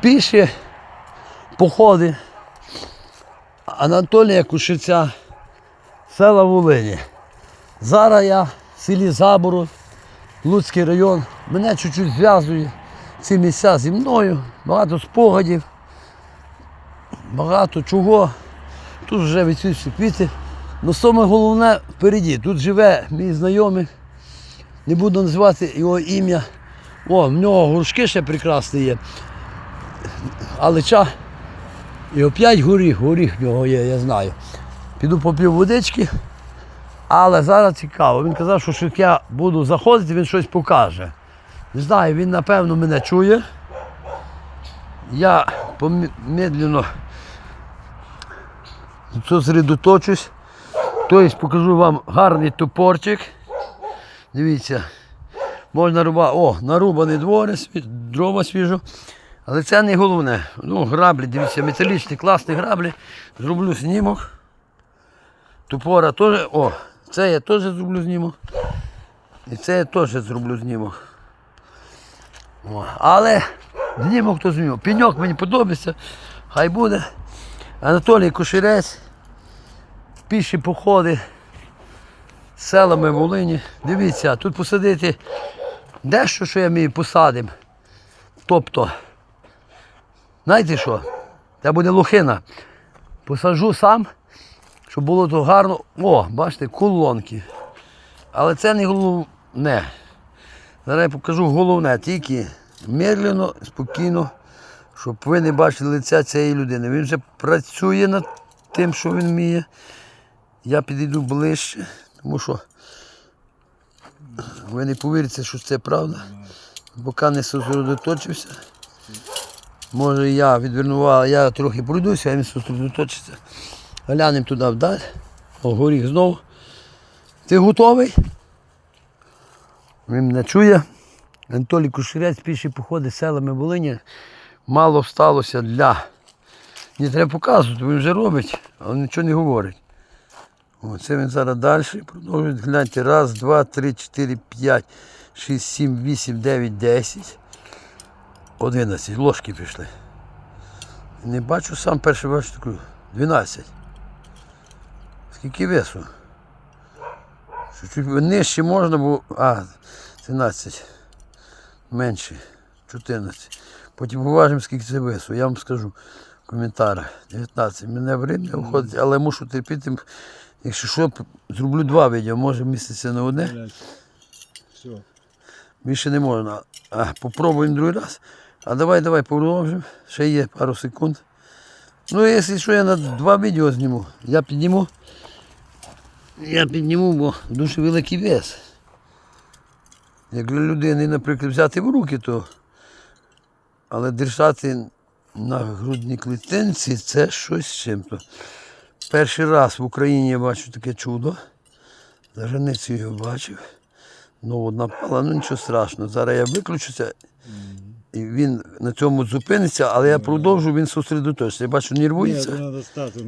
піші походи Анатолія Кушиця, села Волині. Зараз я в селі Забород, Луцький район. Мене чуть-чуть зв'язує ці місця зі мною, багато спогадів, багато чого. Тут вже відсвічі квіти. Ну саме головне впереді. Тут живе мій знайомий. Не буду називати його ім'я. О, в нього горшки ще прекрасні є. Алича. І оп'ять горіх, горіх в нього є, я знаю. Піду поп'ю водички. Але зараз цікаво. Він казав, що як я буду заходити, він щось покаже. Не знаю, він напевно мене чує. Я помедленно зосередоточусь. Тобто покажу вам гарний топорчик. Дивіться, можна рубати. О, нарубаний двори, сві- дрова свіжо. Але це не головне. Ну, граблі, дивіться, металічні, класні граблі. Зроблю знімок. Топора теж. О, це я теж зроблю знімок. І це я теж зроблю знімок. О, але знімок то знімок. Пеньок мені подобається. Хай буде. Анатолій Кошерець. Піші походи селами Волині. Дивіться, тут посадити дещо, що я мені посадим. Тобто, знаєте що? Це буде лохина. Посаджу сам, щоб було то гарно. О, бачите, колонки. Але це не головне. Зараз я покажу головне, тільки медленно, спокійно, щоб ви не бачили лиця цієї людини. Він вже працює над тим, що він вміє. Я підійду ближче, тому що ви не повірите, що це правда. Поки не сосредоточився. Може я відвернував, я трохи пройдуся, він сосредоточиться. Глянемо туди вдаль. Горіх знову. Ти готовий? Він мене чує. Анатолій Кушерець піші походи селами Волині. Мало сталося для. Не треба показувати, він вже робить, але нічого не говорить. О, це він зараз далі продовжує. Гляньте, раз, два, три, чотири, п'ять, шість, сім, вісім, дев'ять, десять. Одинадцять. Ложки пішли. Не бачу сам перший бачу таку. Дванадцять. Скільки весу? Чуть-чуть нижче можна було. А, 13. Менше. 14. Потім уважимо, скільки це весу. Я вам скажу в коментарях. 19. Мене время виходить, але мушу терпіти. Якщо що, зроблю два відео, може міститься на одне. Все. Більше не можна. А, попробуємо другий раз. А давай, давай, продовжимо. Ще є пару секунд. Ну, якщо що, я на два відео зніму. Я підніму. Я підніму, бо дуже великий вес. Як для людини, наприклад, взяти в руки, то. Але держати на грудній клітинці це щось з чим-то. Перший раз в Україні я бачу таке чудо. За границею його бачив. Ну, от напала, ну нічого страшного. Зараз я виключуся, і він на цьому зупиниться, але я продовжу, він сосредоточиться. Я бачу, нервується. Ні, треба стати.